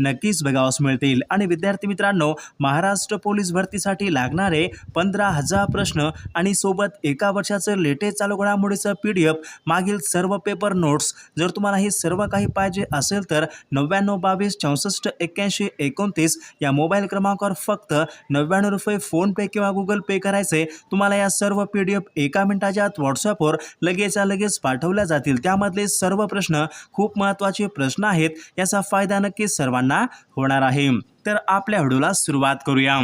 नक्कीच बघावास मिळतील. आणि विद्यार्थी मित्रांनो महाराष्ट्र पोलीस भरतीसाठी लागणारे पंधरा हजार प्रश्न आणि सोबत एका वर्षाचं लेटेस्ट चालू घडामोडीचं पी डी एफ मागील सर्व पेपर नोट्स जर तुम्हाला हे सर्व काही पाहिजे असेल तर नव्याण्णव बावीस चौसष्ट एक्क्याऐंशी एकोणतीस या मोबाईल क्रमांकावर फक्त नव्याण्णव रुपये फोनपे किंवा गुगल पे करायचे. तुम्हाला या सर्व पी डी एफ एका मिनिटाच्या आत व्हॉट्सअपवर लगेचच्या लगेच पाठवल्या जातील. त्यामधले सर्व प्रश्न खूप महत्त्वाचे प्रश्न आहेत. याचा फायदा नक्कीच सर्वांना होणार आहे. तर आपल्या व्हिडिओला सुरुवात करूया.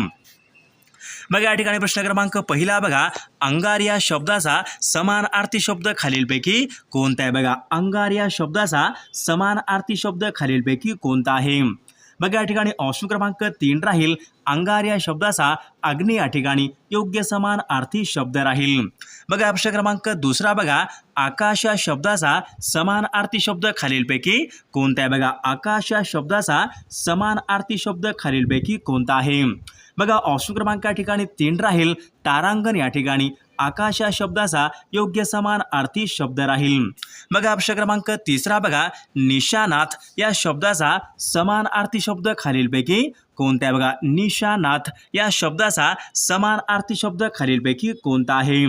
बघा या ठिकाणी प्रश्न क्रमांक पहिला बघा. अंगार या शब्दाचा समान आरती शब्द खालीलपैकी कोणता आहे? बघा अंगार या शब्दाचा समान आरती शब्द खालीलपैकी कोणता आहे? बघा या ठिकाणी ऑप्शन क्रमांक तीन राहील. अंगार या शब्दाचा अग्नी या ठिकाणी योग्य समान अर्थी शब्द राहील. बघा प्रश्न क्रमांक दुसरा बघा. आकाश या शब्दाचा समान आरती शब्द खालीलपैकी कोणता आहे? बघा आकाश या शब्दाचा समान आरती शब्द खालीलपैकी कोणता आहे? बघा ऑप्शन क्रमांक या ठिकाणी तीन राहील. तारांगण या ठिकाणी आकाश या शब्दाचा योग्य समान अर्थी शब्द राहील. बघा प्रश्न क्रमांक तिसरा बघा निशानाथ या शब्दाचा समान अर्थी शब्द खालीलपैकी कोणता आहे? बघा निशानाथ या शब्दाचा समान आर्थिक शब्द खालीलपैकी कोणता आहे?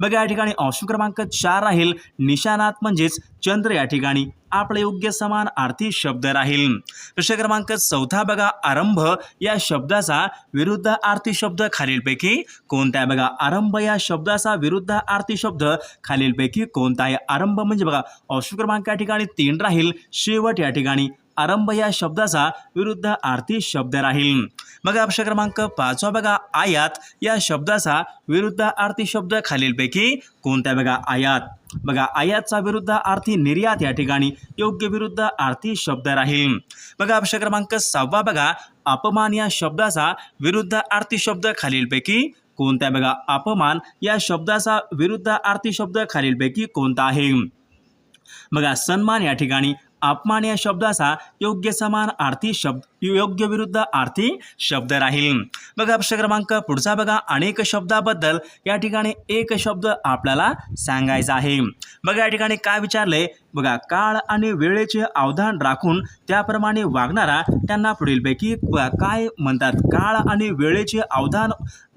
बघा या ठिकाणी ऑप्शन क्रमांक चार राहील. निशानात म्हणजेच चंद्र या ठिकाणी आपले योग्य समान आरती शब्द राहील. प्रश्न क्रमांक चौथा बघा आरंभ. या शब्दाचा विरुद्ध आरती शब्द खालीलपैकी कोणता आहे बघा आरंभ या शब्दाचा विरुद्ध आरती शब्द खालीलपैकी कोणता आहे आरंभ म्हणजे बघा ऑप्शन क्रमांक या ठिकाणी तीन राहील. शेवट या ठिकाणी आरंभ या शब्दाचा विरुद्ध आर्थी शब्द राहील. बघा अक्ष क्रमांक पाचवा बघा आयात. या शब्दाचा विरुद्ध आरती शब्द खालीलपैकी कोणत्या बघा आयात. बघा आयातचा विरुद्ध आर्थी निर्यात या ठिकाणी योग्य विरुद्ध आर्थी शब्द राहील. बघा अक्ष क्रमांक सहावा बघा अपमान या शब्दाचा विरुद्ध आरती शब्द खालीलपैकी कोणता बघा अपमान या शब्दाचा विरुद्ध आरती शब्द खालीलपैकी कोणता आहे. बघा सन्मान या ठिकाणी अपमान या शब्दाचा योग्य समान आर्थी शब्द योग्य विरुद्ध आर्थी शब्द राहील. बघा प्रश्न क्रमांक पुढचा बघा. अनेक शब्दाबद्दल या ठिकाणी एक शब्द आपल्याला सांगायचा आहे. बघा या ठिकाणी काय विचारले? बघा काळ आणि वेळेचे अवधान राखून त्याप्रमाणे वागणारा त्यांना पुढीलपैकी काय म्हणतात? काळ आणि वेळेचे अवधान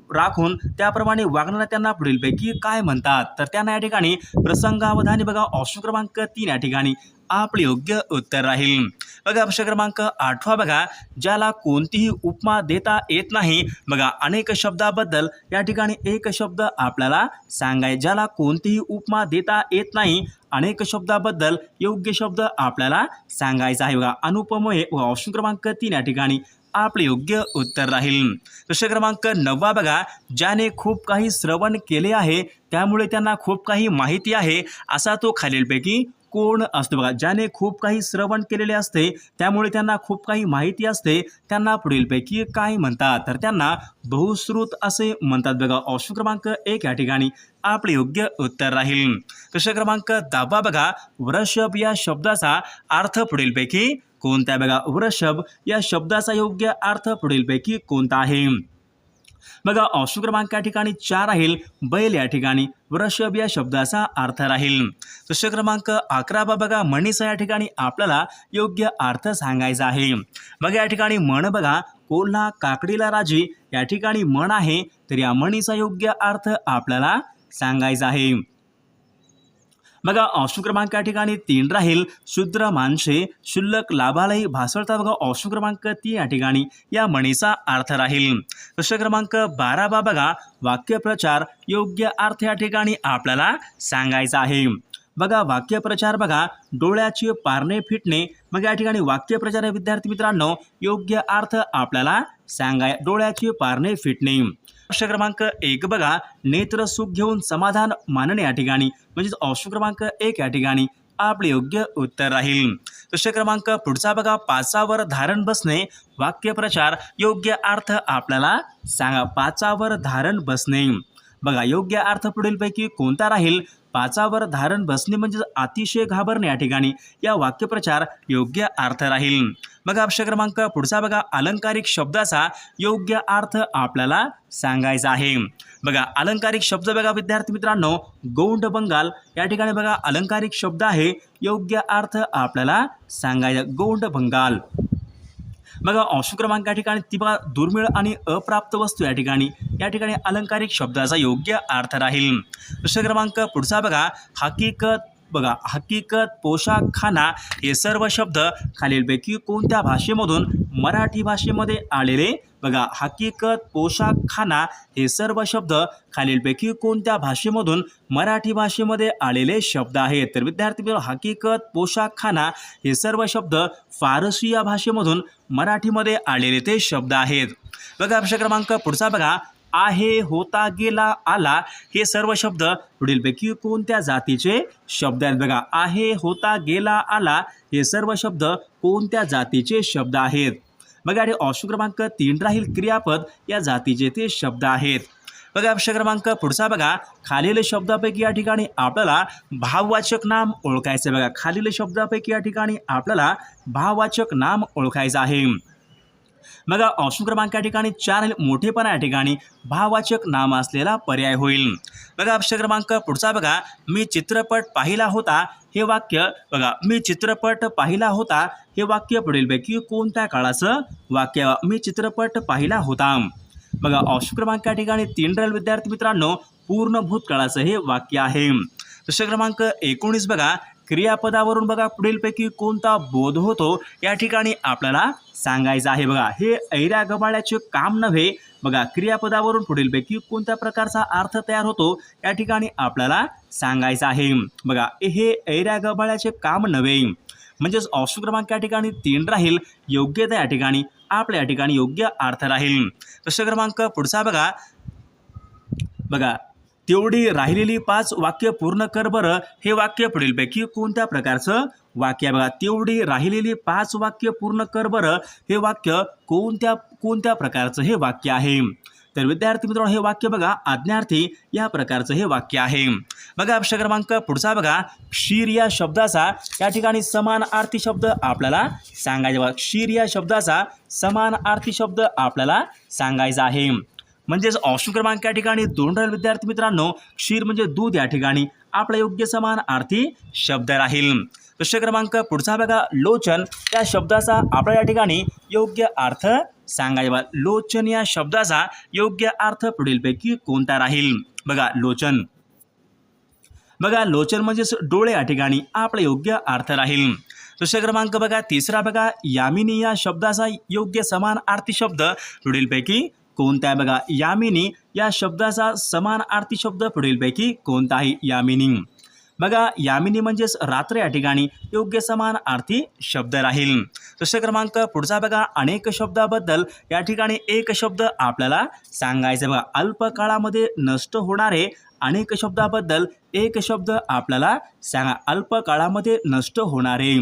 राखून त्याप्रमाणे वागणाऱ्या त्यांना पुढीलपैकी काय म्हणतात? तर त्यांना या ठिकाणी प्रसंगावधानी बघा ऑप्शन क्रमांक तीन या ठिकाणी आपले योग्य उत्तर राहील. बघा प्रश्न क्रमांक आठवा बघा ज्याला कोणतीही उपमा देता येत नाही. बघा अनेक शब्दाबद्दल या ठिकाणी एक शब्द आपल्याला सांगाय ज्याला कोणतीही उपमा देता येत नाही अनेक शब्दाबद्दल योग्य शब्द आपल्याला सांगायचा आहे. बघा अनुपमय ऑप्शन क्रमांक तीन या ठिकाणी आपले योग्य उत्तर राहील. प्रश्न क्रमांक नववा बघा ज्याने खूप काही श्रवण केले आहे त्यामुळे त्यांना खूप काही माहिती आहे असा तो खालीलपैकी कोण असतो बघा. ज्याने खूप काही श्रवण केलेले असते त्यामुळे त्यांना खूप काही माहिती असते त्यांना पुढीलपैकी काय म्हणतात? तर त्यांना बहुश्रुत असे म्हणतात बघा. ऑप्शन क्रमांक एक या ठिकाणी आपले योग्य उत्तर राहील. प्रश्न क्रमांक दहावा बघा. वृषभ या शब्दाचा अर्थ पुढीलपैकी कोणत्या? बघा वृषभ या शब्दाचा योग्य अर्थ पुढीलपैकी कोणता आहे? बघा ऑप्शन क्रमांक या ठिकाणी चार राहील बैल या ठिकाणी वृषभ या शब्दाचा अर्थ राहील. प्रश्न क्रमांक अकरा बघा मणीचा या ठिकाणी आपल्याला योग्य अर्थ सांगायचा आहे. बघा या ठिकाणी म्हण बघा कोल्हा काकडीला राजी या ठिकाणी म्हण आहे तर या म्हणीचा योग्य अर्थ आपल्याला सांगायचा आहे. बघा ऑप्शन क्रमांक या ठिकाणी तीन राहील. शूद्र मानसे शुल्लक लाभालाही भासळता बघा ऑप्शन क्रमांक तीन या ठिकाणी या म्हणीचा अर्थ राहील. प्रश्न क्रमांक बारा बा बघा वाक्यप्रचार योग्य अर्थ या ठिकाणी आपल्याला सांगायचा आहे. बघा वाक्यप्रचार बघा डोळ्याचे पारणे फिटणे. मग या ठिकाणी वाक्यप्रचार विद्यार्थी मित्रांनो योग्य अर्थ आपल्याला सांगाय डोळ्याचे पारणे फिटणे. प्रश्न क्रमांक एक बघा. नेत्र सुख घेऊन समाधान मानणे या ठिकाणी. म्हणजेच ऑप्शन क्रमांक एक या ठिकाणी आपले योग्य उत्तर राहील. प्रश्न क्रमांक पुढचा बघा. पाचावर धारण बसणे वाक्यप्रचार योग्य अर्थ आपल्याला सांगा. पाचावर धारण बसणे. बघा योग्य अर्थ पुढीलपैकी कोणता राहील? पाचावर धारण बसणे म्हणजे अतिशय घाबरणे या ठिकाणी. या वाक्यप्रचार योग्य अर्थ राहील. बघा ऑप्शन क्रमांक. पुढचा बघा. अलंकारिक शब्दाचा योग्य अर्थ आपल्याला सांगायचा आहे. बघा अलंकारिक शब्द बघा विद्यार्थी मित्रांनो. गौंड बंगाल. या ठिकाणी बघा अलंकारिक शब्द आहे. योग्य अर्थ आपल्याला सांगायचा. गौंड बंगाल. बघा ऑप्शन क्रमांक या ठिकाणी ती बघा दुर्मिळ आणि अप्राप्त वस्तू या ठिकाणी या ठिकाणी अलंकारिक शब्दाचा योग्य अर्थ राहील. प्रश्न क्रमांक पुढचा बघा हकीकत बघा हकीकत पोशाख खाना हे सर्व शब्द खालीलपैकी कोणत्या भाषेमधून मराठी भाषेमध्ये आलेले? बघा हकीकत पोशाख खाना हे सर्व शब्द खालीलपैकी कोणत्या भाषेमधून मराठी भाषेमध्ये आलेले शब्द आहेत? तर विद्यार्थी मित्र हकीकत पोशाख खाना हे सर्व शब्द फारसी या भाषेमधून मराठीमध्ये आलेले ते शब्द आहेत. बघा प्रश्न क्रमांक पुढचा बघा. आहे होता गेला आला हे सर्व शब्द पुढीलपैकी कोणत्या जातीचे शब्द आहेत बघा. आहे होता गेला आला हे सर्व शब्द कोणत्या जातीचे शब्द आहेत? बघा हे ऑप्शन क्रमांक तीन राहील क्रियापद या जातीचे ते शब्द आहेत. बघा ऑप्शन क्रमांक पुढचा बघा. खालील शब्दापैकी या ठिकाणी आपल्याला भाववाचक नाम ओळखायचं आहे बघा. खालील शब्दापैकी या ठिकाणी आपल्याला भाववाचक नाम ओळखायचं आहे. बघा ऑप्शन क्रमांक या ठिकाणी चार मोठेपणा या ठिकाणी भाववाचक नाम असलेला पर्याय होईल. बघा ऑप्शन क्रमांक पुढचा बघा मी चित्रपट पाहिला होता हे वाक्य बघा मी चित्रपट पाहिला होता हे वाक्य पुढीलपैकी कोणत्या काळाचं वाक्य? मी चित्रपट पाहिला होता. बघा ऑप्शन क्रमांक या ठिकाणी तीन रेल विद्यार्थी मित्रांनो पूर्ण भूतकाळाचं हे वाक्य आहे. प्रश्न क्रमांक एकोणीस बघा क्रियापदावरून बघा पुढीलपैकी कोणता बोध होतो या ठिकाणी आपल्याला सांगायचं आहे. बघा हे ऐऱ्या गबाळ्याचे काम नव्हे. बघा क्रियापदावरून पुढीलपैकी कोणत्या प्रकारचा अर्थ तयार होतो या ठिकाणी आपल्याला सांगायचं आहे. बघा हे ऐऱ्या गबाळ्याचे काम नव्हे. म्हणजेच ऑप्शन क्रमांक या ठिकाणी तीन राहील. योग्यता या ठिकाणी आपल्या या ठिकाणी योग्य अर्थ राहील. प्रश्न क्रमांक पुढचा बघा. बघा तेवढी राहिलेली पाच वाक्य पूर्ण कर बरं. हे वाक्य पुढीलपैकी कोणत्या प्रकारचं वाक्य बघा तेवढी राहिलेली पाच वाक्य पूर्ण कर बरं. हे वाक्य कोणत्या कोणत्या प्रकारचं हे वाक्य आहे? तर विद्यार्थी मित्रांनो हे वाक्य बघा आज्ञार्थी या प्रकारचं हे वाक्य आहे. बघा ऑप्शन क्रमांक पुढचा बघा. क्षीर या शब्दाचा या ठिकाणी समान आर्थी शब्द आपल्याला सांगायचा बघा क्षीर या शब्दाचा समान आर्थी शब्द आपल्याला सांगायचा आहे. म्हणजेच ऑप्शन क्रमांक या ठिकाणी? दोन राहील विद्यार्थी मित्रांनो क्षीर म्हणजे दूध या ठिकाणी. आपला योग्य समान आर्थी शब्द राहील. प्रश्न क्रमांक पुढचा बघा लोचन. या शब्दाचा आपल्या या ठिकाणी योग्य अर्थ सांगायचा लोचन या शब्दाचा योग्य अर्थ पुढीलपैकी कोणता राहील? बघा लोचन. बघा लोचन म्हणजेच डोळे या ठिकाणी. आपला योग्य अर्थ राहील. दुसरा क्रमांक बघा तिसरा बघा यामिनी या शब्दाचा योग्य समान अर्थी शब्द पुढीलपैकी कोणता आहे बघा यामिनी या शब्दाचा समान आर्थिक शब्द पुढीलपैकी कोणताही यामिनी. बघा यामिनी म्हणजेच रात्र या ठिकाणी योग्य समान आर्थी शब्द राहील. दुसरा क्रमांक पुढचा बघा अनेक शब्दाबद्दल या ठिकाणी एक शब्द आपल्याला सांगायचा बघा. अल्प काळामध्ये नष्ट होणारे अनेक शब्दाबद्दल एक शब्द आपल्याला सांगा. अल्प काळामध्ये नष्ट होणारे.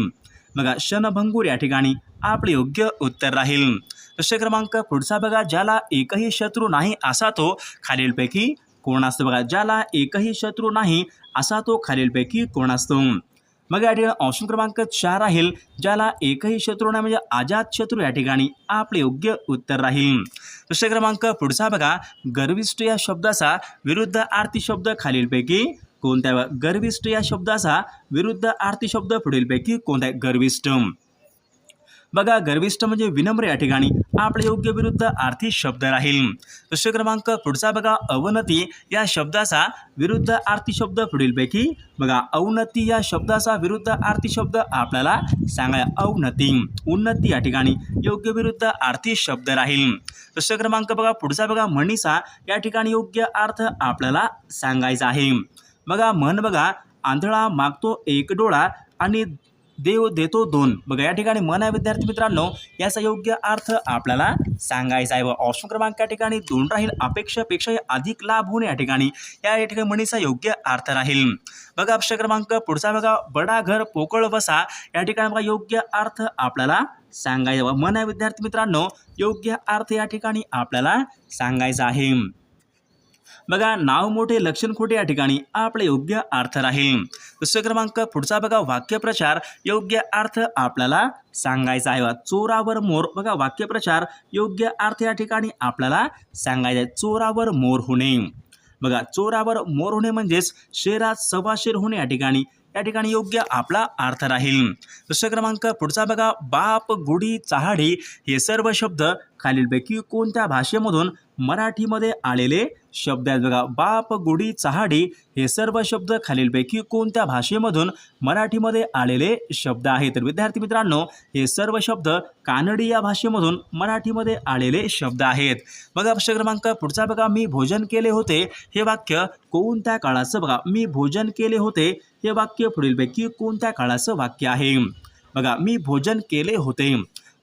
बघा क्षणभंगूर या ठिकाणी आपले योग्य उत्तर राहील. प्रश्न क्रमांक पुढचा बघा ज्याला एकही शत्रू नाही असा तो खालीलपैकी कोण असतो बघा ज्याला एकही शत्रू नाही असा तो खालीलपैकी कोण असतो मग या ठिकाणी ऑप्शन क्रमांक चार राहील ज्याला एकही शत्रू नाही म्हणजे अजात शत्रू या ठिकाणी आपले योग्य उत्तर राहील. प्रश्न क्रमांक पुढचा बघा गर्विष्ठ या शब्दाचा विरुद्ध आरती शब्द खालीलपैकी कोणत्या गर्विष्ट गर्विष्ठ या शब्दाचा विरुद्ध आरती शब्द पुढीलपैकी कोणता आहे? गर्विष्ठ. बघा गर्विष्ठ म्हणजे विनम्र या ठिकाणी आपले योग्य विरुद्ध आर्थिक शब्द राहील. प्रश्न क्रमांक पुढचा बघा अवनती या शब्दाचा विरुद्ध आर्थिक शब्द पुढीलपैकी बघा अवनती या शब्दाचा विरुद्ध आर्थिक शब्द आपल्याला सांगा अवनती उन्नती या ठिकाणी योग्य विरुद्ध आर्थिक शब्द राहील. प्रश्न क्रमांक बघा पुढचा बघा म्हणीचा या ठिकाणी योग्य अर्थ आपल्याला सांगायचा आहे. बघा म्हण बघा आंधळा मागतो एक डोळा आणि देव देतो दोन. बघा या ठिकाणी मन आहे विद्यार्थी मित्रांनो याचा योग्य अर्थ आपल्याला सांगायचा आहे. व ऑप्शन क्रमांक या ठिकाणी दोन राहील. अपेक्षापेक्षा अधिक लाभ होणे या ठिकाणी या या ठिकाणी म्हणीचा योग्य अर्थ राहील. बघा अक्षर क्रमांक पुढचा बघा. बडा घर पोकळ बसा या ठिकाणी बघा योग्य अर्थ आपल्याला सांगायचा व मन आहे विद्यार्थी मित्रांनो योग्य अर्थ या ठिकाणी आपल्याला सांगायचा आहे. बघा नाव मोठे लक्षण खोटे या ठिकाणी आपले योग्य अर्थ राहील. दुसरा क्रमांक पुढचा बघा वाक्यप्रचार. योग्य अर्थ आपल्याला सांगायचा आहे. चोरावर मोर. बघा वाक्यप्रचार योग्य अर्थ या ठिकाणी आपल्याला सांगायचा आहे. चोरावर मोर होणे. बघा चोरावर मोर होणे म्हणजेच शेरात सवाशेर होणे या ठिकाणी. या ठिकाणी योग्य आपला अर्थ राहील. दुसरा क्रमांक पुढचा बघा बाप गुढी चहाडी हे सर्व शब्द खालीलपैकी कोणत्या भाषेमधून मराठीमध्ये आलेले शब्द आहेत बघा बाप गुढी चहाडी हे सर्व शब्द खालीलपैकी कोणत्या भाषेमधून मराठीमध्ये आलेले शब्द आहेत? तर विद्यार्थी मित्रांनो हे सर्व शब्द कानडी या भाषेमधून मराठीमध्ये आलेले शब्द आहेत. बघा प्रश्न क्रमांक पुढचा बघा मी भोजन केले होते हे वाक्य कोणत्या काळाचं बघा मी भोजन केले होते हे वाक्य पुढीलपैकी कोणत्या काळाचं वाक्य आहे? बघा मी भोजन केले होते.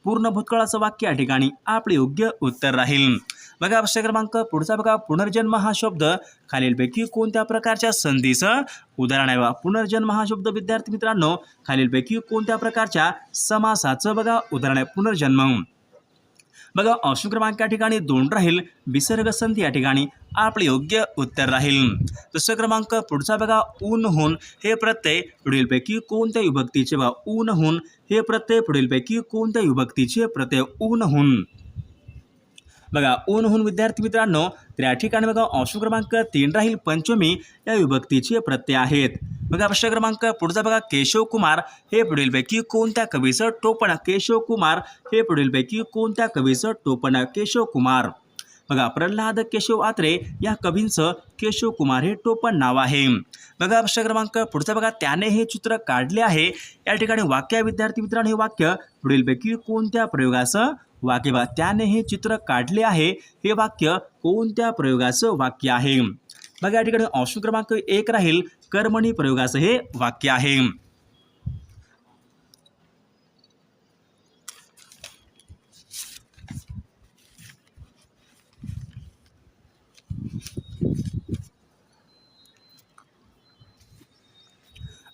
पूर्ण भूतकाळाचं वाक्य या ठिकाणी आपले योग्य उत्तर राहील. बघा प्रश्न क्रमांक पुढचा बघा. पुनर्जन्म हा शब्द खालीलपैकी कोणत्या प्रकारच्या संधीचं उदाहरण आहे बघा. पुनर्जन्म हा शब्द विद्यार्थी मित्रांनो खालीलपैकी कोणत्या प्रकारच्या समासाचं बघा उदाहरण आहे. पुनर्जन्म. बघा ऑप्शन क्रमांक या ठिकाणी दोन राहील. विसर्ग संधी या ठिकाणी आपले योग्य उत्तर राहील. दुसरा क्रमांक पुढचा बघा. ऊन होऊन हे प्रत्यय पुढीलपैकी कोणत्या विभक्तीचे बघा. ऊन होऊन हे प्रत्यय पुढीलपैकी कोणत्या विभक्तीचे प्रत्यय? ऊन होऊन. बघा ऊन होऊन विद्यार्थी मित्रांनो तर या ठिकाणी बघा अंश क्रमांक तीन राहील पंचमी या विभक्तीचे प्रत्यय आहेत. बघा प्रश्न क्रमांक पुढचा बघा केशव कुमार हे पुढीलपैकी कोणत्या कवीचं टोपण? केशव कुमार हे पुढीलपैकी कोणत्या कवीचं टोपण? केशव कुमार. बघा प्रल्हाद केशव आत्रे या कवींचं केशव कुमार हे टोपण नाव आहे. बघा प्रश्न क्रमांक पुढचा बघा त्याने हे चित्र काढले आहे. या ठिकाणी वाक्य विद्यार्थी मित्रांनो हे वाक्य पुढीलपैकी कोणत्या प्रयोगाचं वाक्य त्याने हे चित्र काढले आहे हे वाक्य कोणत्या प्रयोगाचं वाक्य आहे? बघा या ठिकाणी ऑप्शन क्रमांक एक राहील कर्मणी प्रयोगाचं हे वाक्य आहे.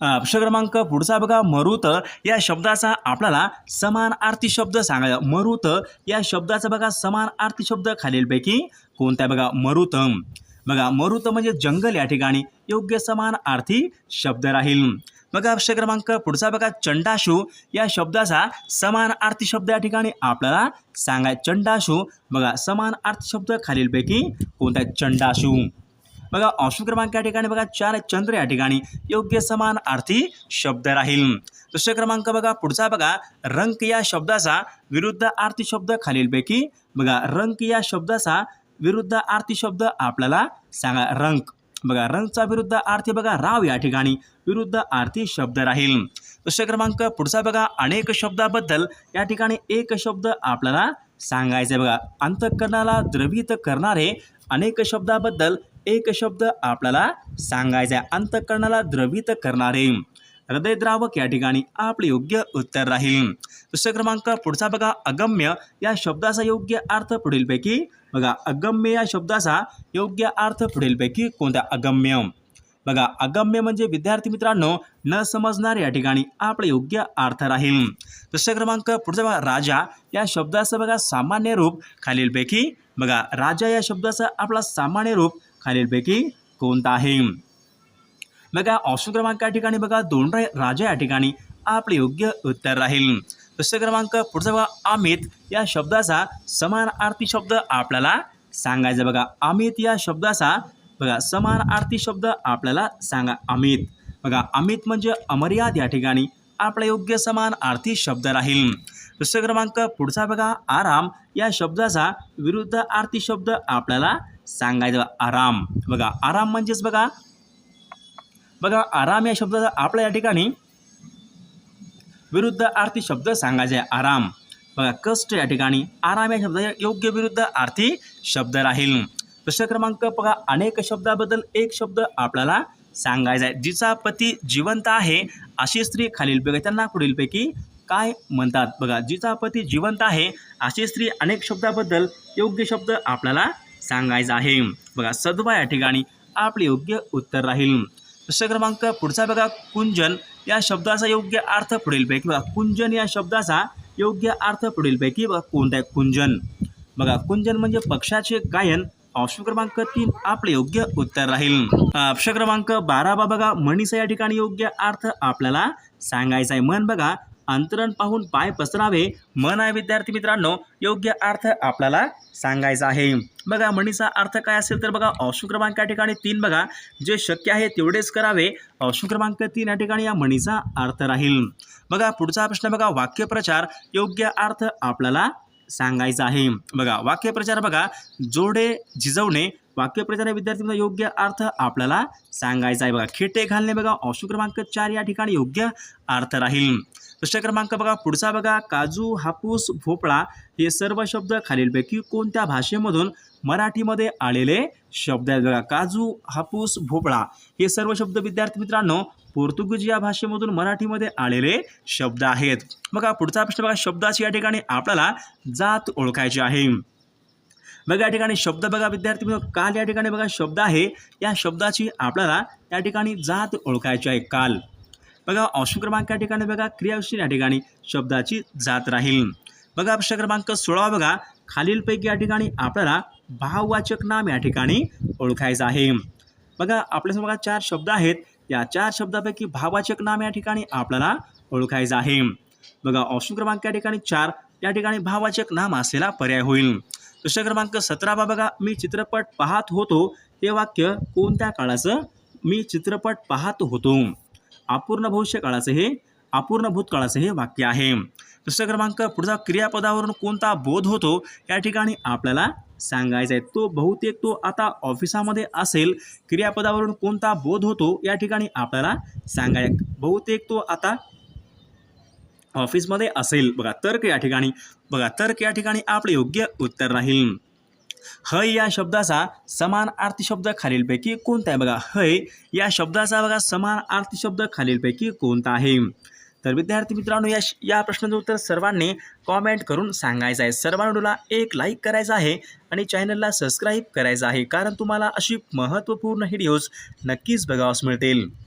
प्रश्न क्रमांक पुढचा बघा मरुत या शब्दाचा आपल्याला समान आरती शब्द सांगायचा मरुत या शब्दाचा बघा समान आरती शब्द खालीलपैकी कोणता बघा मरुतम. बघा मरुत म्हणजे जंगल या ठिकाणी योग्य समान आरती शब्द राहील. बघा प्रश्न क्रमांक पुढचा बघा चंडाशू या शब्दाचा समान आरती शब्द या ठिकाणी आपल्याला सांगाय चंडाशू बघा समान आरती शब्द खालीलपैकी कोणता चंडाशू. बघा ऑप्शन क्रमांक या ठिकाणी बघा चार चंद्र या ठिकाणी. योग्य समान अर्थी शब्द राहील. दुसरा क्रमांक बघा पुढचा बघा. रंक या शब्दाचा विरुद्ध आरती शब्द खालीलपैकी बघा रंक या शब्दाचा विरुद्ध आरती शब्द आपल्याला सांगा. रंक. बघा रंगचा विरुद्ध आरती बघा राव या ठिकाणी विरुद्ध आरती शब्द राहील. दुसरा क्रमांक पुढचा बघा अनेक शब्दाबद्दल या ठिकाणी एक शब्द आपल्याला सांगायचा आहे बघा अंतःकरणाला द्रवित करणारे अनेक शब्दाबद्दल एक शब्द आपल्याला सांगायचा आहे अंतकरणाला द्रवित करणारे. हृदयद्रावक या ठिकाणी आपले योग्य उत्तर राहील. दुसरा क्रमांक पुढचा बघा. अगम्य. या शब्दाचा योग्य अर्थ पुढीलपैकी बघा. अगम्य या शब्दाचा योग्य अर्थ पुढीलपैकी कोणता? अगम्य. बघा. अगम्य म्हणजे विद्यार्थी मित्रांनो न समजणार या ठिकाणी आपले योग्य अर्थ राहील. दुसरा क्रमांक पुढचा बघा. राजा. या शब्दाचं बघा सामान्य रूप खालीलपैकी बघा. राजा या शब्दाचा आपला सामान्य रूप खालीलपैकी कोणता आहे? बघा ऑप्शन क्रमांक या ठिकाणी बघा दोन रा राजा या ठिकाणी आपले योग्य उत्तर राहील. दुसरा क्रमांक पुढचा बघा अमित. या शब्दाचा समान आरती शब्द आपल्याला सांगायचा बघा अमित या शब्दाचा बघा समान आरती शब्द आपल्याला सांगा अमित. बघा अमित म्हणजे अमर्याद या ठिकाणी आपला योग्य समान आरती शब्द राहील. दुसरा क्रमांक पुढचा बघा आराम. या शब्दाचा विरुद्ध आर्थिक शब्द आपल्याला सांगायचं आराम. बघा आराम म्हणजेच बघा बघा आराम या शब्दाचा आपल्या या ठिकाणी विरुद्ध आरती शब्द सांगायचे आहे आराम. बघा कष्ट या ठिकाणी आराम या शब्दाचा योग्य विरुद्ध आरती शब्द राहील. प्रश्न क्रमांक बघा अनेक शब्दाबद्दल एक शब्द आपल्याला सांगायचा आहे. जिचा पती जिवंत आहे अशी स्त्री खालीलपैकी त्यांना पुढीलपैकी काय म्हणतात? बघा जिचा पती जिवंत आहे अशी स्त्री अनेक शब्दाबद्दल योग्य शब्द आपल्याला सांगायचं आहे. बघा सदवा या ठिकाणी आपले योग्य उत्तर राहील. प्रश्न क्रमांक पुढचा बघा कुंजन या शब्दाचा योग्य अर्थ पुढीलपैकी बघा कुंजन या शब्दाचा योग्य अर्थ पुढीलपैकी बघा कोणता आहे? कुंजन. बघा कुंजन म्हणजे पक्षाचे गायन. ऑप्शन क्रमांक तीन आपले योग्य उत्तर राहील. ऑप्शन क्रमांक बारा बा बघा मणीचा या ठिकाणी योग्य अर्थ आपल्याला सांगायचा आहे. मन बघा अंतरण पाहून पाय पसरावे. मन आहे विद्यार्थी मित्रांनो योग्य अर्थ आपल्याला सांगायचा आहे. बघा म्हणीचा अर्थ काय असेल तर बघा ऑप्शन क्रमांक या ठिकाणी तीन बघा. जे शक्य आहे तेवढेच करावे. ऑप्शन क्रमांक तीन या ठिकाणी या म्हणीचा अर्थ राहील. बघा पुढचा प्रश्न बघा वाक्यप्रचार. योग्य अर्थ आपल्याला सांगायचा आहे. बघा वाक्यप्रचार बघा जोडे झिजवणे. वाक्यप्रचार विद्यार्थ्यांना योग्य अर्थ आपल्याला सांगायचा आहे. बघा खेटे घालणे बघा अशुक्रमांक क्रमांक चार या ठिकाणी योग्य अर्थ राहील. प्रश्न क्रमांक बघा पुढचा बघा काजू हापूस भोपळा हे सर्व शब्द खालीलपैकी कोणत्या भाषेमधून मराठीमध्ये आलेले शब्द आहेत बघा? काजू हापूस भोपळा हे सर्व शब्द विद्यार्थी मित्रांनो पोर्तुगीज या भाषेमधून मराठीमध्ये आलेले शब्द आहेत. बघा पुढचा प्रश्न बघा शब्दाची या ठिकाणी आपल्याला जात ओळखायची आहे. बघा या ठिकाणी शब्द बघा विद्यार्थी मित्र काल या ठिकाणी बघा शब्द आहे. या शब्दाची आपल्याला या ठिकाणी जात ओळखायची आहे काल. बघा ऑप्शन क्रमांक या ठिकाणी बघा क्रियाविषयी या ठिकाणी शब्दाची जात राहील. बघा प्रश्न क्रमांक सोळा बघा खालीलपैकी या ठिकाणी आपल्याला भाववाचक नाम या ठिकाणी ओळखायचं आहे. बघा आपल्यासमोर बघा चार शब्द आहेत. या चार शब्दापैकी भाववाचक नाम या ठिकाणी आपल्याला ओळखायचं आहे. बघा ऑप्शन क्रमांक या ठिकाणी चार या ठिकाणी भाववाचक नाम असलेला पर्याय होईल. प्रश्न क्रमांक सतरावा बघा मी चित्रपट पाहत होतो हे वाक्य कोणत्या काळाचं? मी चित्रपट पाहत होतो. अपूर्ण भविष्य काळाचं हे अपूर्ण भूतकाळाचं हे वाक्य आहे. दुसरा क्रमांक पुढचा क्रियापदावरून कोणता बोध होतो या ठिकाणी आपल्याला सांगायचा आहे. तो बहुतेक तो आता ऑफिसामध्ये असेल क्रियापदावरून कोणता बोध होतो या ठिकाणी आपल्याला सांगाय बहुतेक तो आता ऑफिसमध्ये असेल. बघा तर्क या ठिकाणी बघा तर्क या ठिकाणी आपले योग्य उत्तर राहील. हय या शब्दाचा समान अर्थी शब्द खालीलपैकी कोणता आहे? बघा हय या शब्दाचा बघा समान अर्थी शब्द खालीलपैकी कोणता आहे? तर विद्यार्थी मित्रांनो या या प्रश्नाचं उत्तर सर्वांनी कॉमेंट करून सांगायचं आहे. सर्वांना एक लाईक करायचं आहे आणि चॅनलला सबस्क्राईब करायचं आहे. कारण तुम्हाला अशी महत्त्वपूर्ण व्हिडिओज नक्कीच बघावास मिळतील.